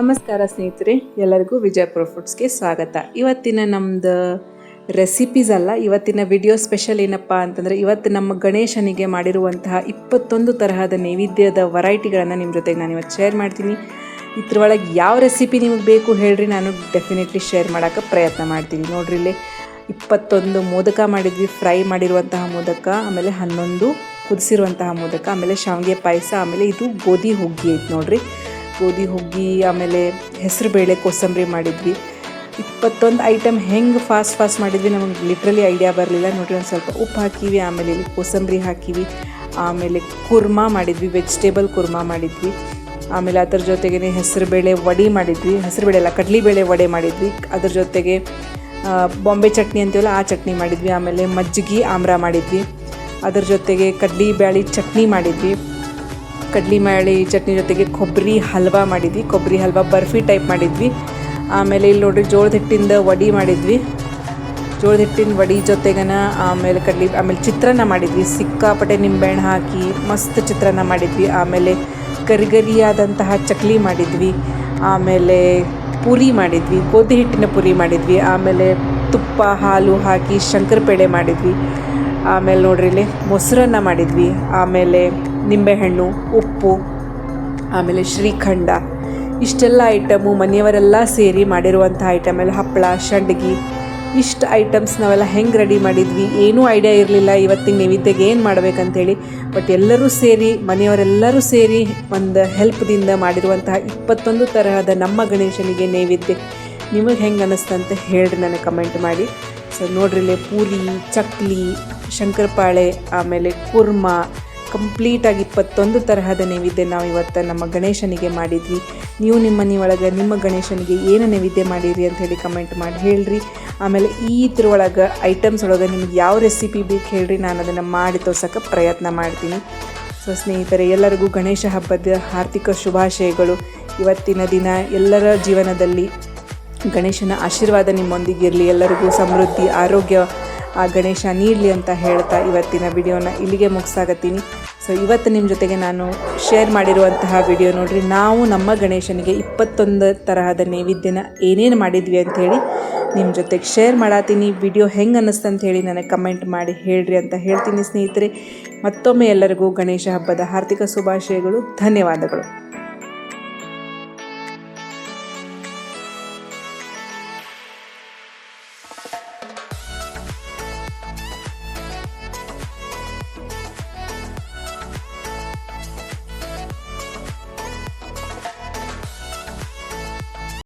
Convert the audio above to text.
ನಮಸ್ಕಾರ ಸ್ನೇಹಿತರೆ, ಎಲ್ಲರಿಗೂ ವಿಜಯಪುರ ಫುಡ್ಸ್ಗೆ ಸ್ವಾಗತ. ಇವತ್ತಿನ ನಮ್ಮದು ರೆಸಿಪೀಸ್ ಅಲ್ಲ, ಇವತ್ತಿನ ವಿಡಿಯೋ ಸ್ಪೆಷಲ್ ಏನಪ್ಪ ಅಂತಂದರೆ ಇವತ್ತು ನಮ್ಮ ಗಣೇಶನಿಗೆ ಮಾಡಿರುವಂತಹ ಇಪ್ಪತ್ತೊಂದು ತರಹದ ನೈವೇದ್ಯದ ವೆರೈಟಿಗಳನ್ನು ನಿಮ್ಮ ಜೊತೆಗೆ ನಾನು ಇವತ್ತು ಶೇರ್ ಮಾಡ್ತೀನಿ. ಇದ್ರೊಳಗೆ ಯಾವ ರೆಸಿಪಿ ನಿಮಗೆ ಬೇಕು ಹೇಳ್ರಿ, ನಾನು ಡೆಫಿನೆಟ್ಲಿ ಶೇರ್ ಮಾಡೋಕ್ಕೆ ಪ್ರಯತ್ನ ಮಾಡ್ತೀನಿ. ನೋಡ್ರಿ ಇಲ್ಲಿ, ಇಪ್ಪತ್ತೊಂದು ಮೋದಕ ಮಾಡಿದ್ವಿ ಫ್ರೈ ಮಾಡಿರುವಂತಹ ಮೋದಕ, ಆಮೇಲೆ ಹನ್ನೊಂದು ಕುದಿಸಿರುವಂತಹ ಮೋದಕ, ಆಮೇಲೆ ಶಾವಿಗೆ ಪಾಯಸ, ಆಮೇಲೆ ಇದು ಗೋಧಿ ಹುಗ್ಗಿ ಐತೆ ನೋಡ್ರಿ. ಗೋಧಿ ಹುಗ್ಗಿ, ಆಮೇಲೆ ಹೆಸರುಬೇಳೆ ಕೋಸಂಬರಿ ಮಾಡಿದ್ವಿ. ಇಪ್ಪತ್ತೊಂದು ಐಟಮ್ ಹೆಂಗೆ ಫಾಸ್ಟ್ ಫಾಸ್ಟ್ ಮಾಡಿದ್ವಿ ನಮಗೆ ಲಿಟ್ರಲಿ ಐಡಿಯಾ ಬರಲಿಲ್ಲ. ನೋಡ್ರಿ ಒಂದು ಸ್ವಲ್ಪ ಉಪ್ಪು ಹಾಕಿವಿ ಆಮೇಲೆ ಇಲ್ಲಿ ಕೋಸಂಬರಿ ಹಾಕಿವಿ ಆಮೇಲೆ ಕುರ್ಮಾ ಮಾಡಿದ್ವಿ ವೆಜಿಟೇಬಲ್ ಕುರ್ಮಾ ಮಾಡಿದ್ವಿ. ಆಮೇಲೆ ಅದ್ರ ಜೊತೆಗೆ ಹೆಸರುಬೇಳೆ ವಡೆ ಮಾಡಿದ್ವಿ. ಹೆಸರುಬೇಳೆ ಅಲ್ಲ ಕಡಲೆಬೇಳೆ ವಡೆ ಮಾಡಿದ್ವಿ. ಅದ್ರ ಜೊತೆಗೆ ಬಾಂಬೆ ಚಟ್ನಿ ಅಂತೀವಲ್ಲ, ಆ ಚಟ್ನಿ ಮಾಡಿದ್ವಿ. ಆಮೇಲೆ ಮಜ್ಜಿಗೆ ಆಮ್ರ ಮಾಡಿದ್ವಿ. ಅದ್ರ ಜೊತೆಗೆ ಕಡ್ಲಿ ಬ್ಯಾಳಿ ಚಟ್ನಿ ಮಾಡಿದ್ವಿ. ಕಡ್ಲಿ ಮಳೆ ಚಟ್ನಿ ಜೊತೆಗೆ ಕೊಬ್ಬರಿ ಹಲ್ವಾ ಮಾಡಿದ್ವಿ. ಕೊಬ್ಬರಿ ಹಲ್ವಾ ಬರ್ಫಿ ಟೈಪ್ ಮಾಡಿದ್ವಿ. ಆಮೇಲೆ ಇಲ್ಲಿ ನೋಡ್ರಿ ಜೋಳದ ಹಿಟ್ಟಿಂದ ವಡಿ ಮಾಡಿದ್ವಿ. ಜೋಳದ ಹಿಟ್ಟಿನ ವಡಿ ಜೊತೆಗನ ಆಮೇಲೆ ಕಡ್ಲಿ, ಆಮೇಲೆ ಚಿತ್ರಾನ್ನ ಮಾಡಿದ್ವಿ. ಸಿಕ್ಕಾಪಟ್ಟೆ ನಿಂಬೆಹಣ್ಣು ಹಾಕಿ ಮಸ್ತ್ ಚಿತ್ರಾನ್ನ ಮಾಡಿದ್ವಿ. ಆಮೇಲೆ ಕರಿಗರಿಯಾದಂತಹ ಚಕ್ಲಿ ಮಾಡಿದ್ವಿ. ಆಮೇಲೆ ಪೂರಿ ಮಾಡಿದ್ವಿ. ಗೋಧಿ ಹಿಟ್ಟಿನ ಪೂರಿ ಮಾಡಿದ್ವಿ. ಆಮೇಲೆ ತುಪ್ಪ, ಹಾಲು ಹಾಕಿ ಶಂಕರಪೇಳೆ ಮಾಡಿದ್ವಿ. ಆಮೇಲೆ ನೋಡ್ರಿ ಇಲ್ಲಿ ಮೊಸರನ್ನ ಮಾಡಿದ್ವಿ. ಆಮೇಲೆ ನಿಂಬೆಹಣ್ಣು, ಉಪ್ಪು, ಆಮೇಲೆ ಶ್ರೀಖಂಡ. ಇಷ್ಟೆಲ್ಲ ಐಟಮು ಮನೆಯವರೆಲ್ಲ ಸೇರಿ ಮಾಡಿರುವಂಥ ಐಟಮ್ ಎಲ್ಲ ಹಪ್ಪಳ ಸಂಡ್ಗಿ ಇಷ್ಟು ಐಟಮ್ಸ್ ನಾವೆಲ್ಲ ಹೆಂಗೆ ರೆಡಿ ಮಾಡಿದ್ವಿ, ಏನೂ ಐಡಿಯಾ ಇರಲಿಲ್ಲ. ಇವತ್ತಿನ ನೈವೇದ್ಯಗೆ ಏನು ಮಾಡಬೇಕಂತೇಳಿ ಬಟ್ ಎಲ್ಲರೂ ಸೇರಿ, ಮನೆಯವರೆಲ್ಲರೂ ಸೇರಿ ಒಂದು ಹೆಲ್ಪ್ದಿಂದ ಮಾಡಿರುವಂತಹ ಇಪ್ಪತ್ತೊಂದು ತರಹದ ನಮ್ಮ ಗಣೇಶನಿಗೆ ನೈವೇದ್ಯ. ನಿಮಗೆ ಹೆಂಗೆ ಅನ್ನಿಸ್ತಂತ ಹೇಳಿರಿ ನನಗೆ ಕಮೆಂಟ್ ಮಾಡಿ. ಸೊ ನೋಡ್ರಿಲ್ಲೇ ಪೂರಿ, ಚಕ್ಲಿ, ಶಂಕರಪಾಳೆ, ಆಮೇಲೆ ಕುರ್ಮಾ ಕಂಪ್ಲೀಟಾಗಿ ಇಪ್ಪತ್ತೊಂದು ತರಹದ ನೈವೇದ್ಯ ನಾವು ಇವತ್ತು ನಮ್ಮ ಗಣೇಶನಿಗೆ ಮಾಡಿದ್ವಿ. ನೀವು ನಿಮ್ಮ ನಿಮ್ಮ ಗಣೇಶನಿಗೆ ಏನು ನೈವೇದ್ಯ ಮಾಡಿರಿ ಅಂತ ಹೇಳಿ ಕಮೆಂಟ್ ಮಾಡಿ ಹೇಳ್ರಿ. ಆಮೇಲೆ ಈ ಇದ್ರೊಳಗೆ ಐಟಮ್ಸ್ ಒಳಗೆ ನಿಮ್ಗೆ ಯಾವ ರೆಸಿಪಿ ಬೇಕು ಹೇಳ್ರಿ ನಾನು ಅದನ್ನು ಮಾಡಿ ತೋರ್ಸೋಕ್ಕೆ ಪ್ರಯತ್ನ ಮಾಡ್ತೀನಿ. ಸೊ ಸ್ನೇಹಿತರೆ, ಎಲ್ಲರಿಗೂ ಗಣೇಶ ಹಬ್ಬದ ಆರ್ಥಿಕ ಶುಭಾಶಯಗಳು. ಇವತ್ತಿನ ದಿನ ಎಲ್ಲರ ಜೀವನದಲ್ಲಿ ಗಣೇಶನ ಆಶೀರ್ವಾದ ನಿಮ್ಮೊಂದಿಗಿರಲಿ. ಎಲ್ಲರಿಗೂ ಸಮೃದ್ಧಿ, ಆರೋಗ್ಯ ಆ ಗಣೇಶ ನೀಡಲಿ ಅಂತ ಹೇಳ್ತಾ ಇವತ್ತಿನ ವಿಡಿಯೋನ ಇಲ್ಲಿಗೆ ಮುಗಿಸಾಗತ್ತೀನಿ. ಸೊ ಇವತ್ತು ನಿಮ್ಮ ಜೊತೆಗೆ ನಾನು ಶೇರ್ ಮಾಡಿರುವಂತಹ ವಿಡಿಯೋ ನೋಡಿರಿ, ನಾವು ನಮ್ಮ ಗಣೇಶನಿಗೆ ಇಪ್ಪತ್ತೊಂದು ತರಹದ ನೈವೇದ್ಯನ ಏನೇನು ಮಾಡಿದ್ವಿ ಅಂಥೇಳಿ ನಿಮ್ಮ ಜೊತೆಗೆ ಶೇರ್ ಮಾಡತ್ತೀನಿ ವಿಡಿಯೋ ಹೆಂಗೆ ಅನ್ನಿಸ್ತು ಅಂತ ಹೇಳಿ ನನಗೆ ಕಮೆಂಟ್ ಮಾಡಿ ಹೇಳ್ರಿ ಅಂತ ಹೇಳ್ತೀನಿ ಸ್ನೇಹಿತರೆ. ಮತ್ತೊಮ್ಮೆ ಎಲ್ಲರಿಗೂ ಗಣೇಶ ಹಬ್ಬದ ಹಾರ್ದಿಕ ಶುಭಾಶಯಗಳು, ಧನ್ಯವಾದಗಳು.